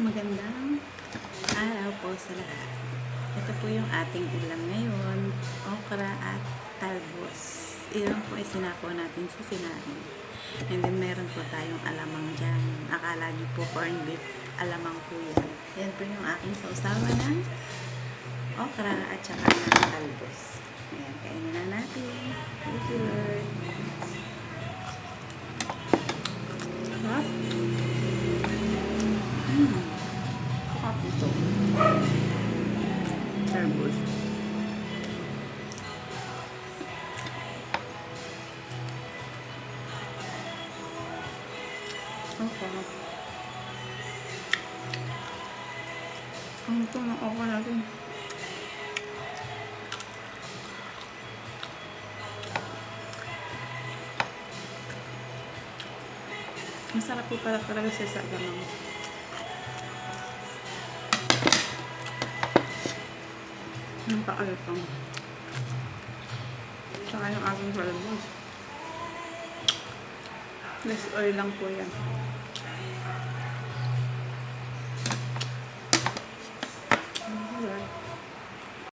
magandang araw po sa lahat. Ito po yung ating ulam ngayon, okra at talbos. Iyon po ay sinako natin sa sinahin. And then meron po tayong alamang dyan. Akala niyo po corn beef, alamang po yan. Yan po yung aking sausawa ng okra at saka ng talbos. Ayan, kainin árbol. Ang tungo ako natin. Masarap po pala talaga siya sa ganun. Ang paalatang. Saka yung aking palabos. Less oil lang po yan.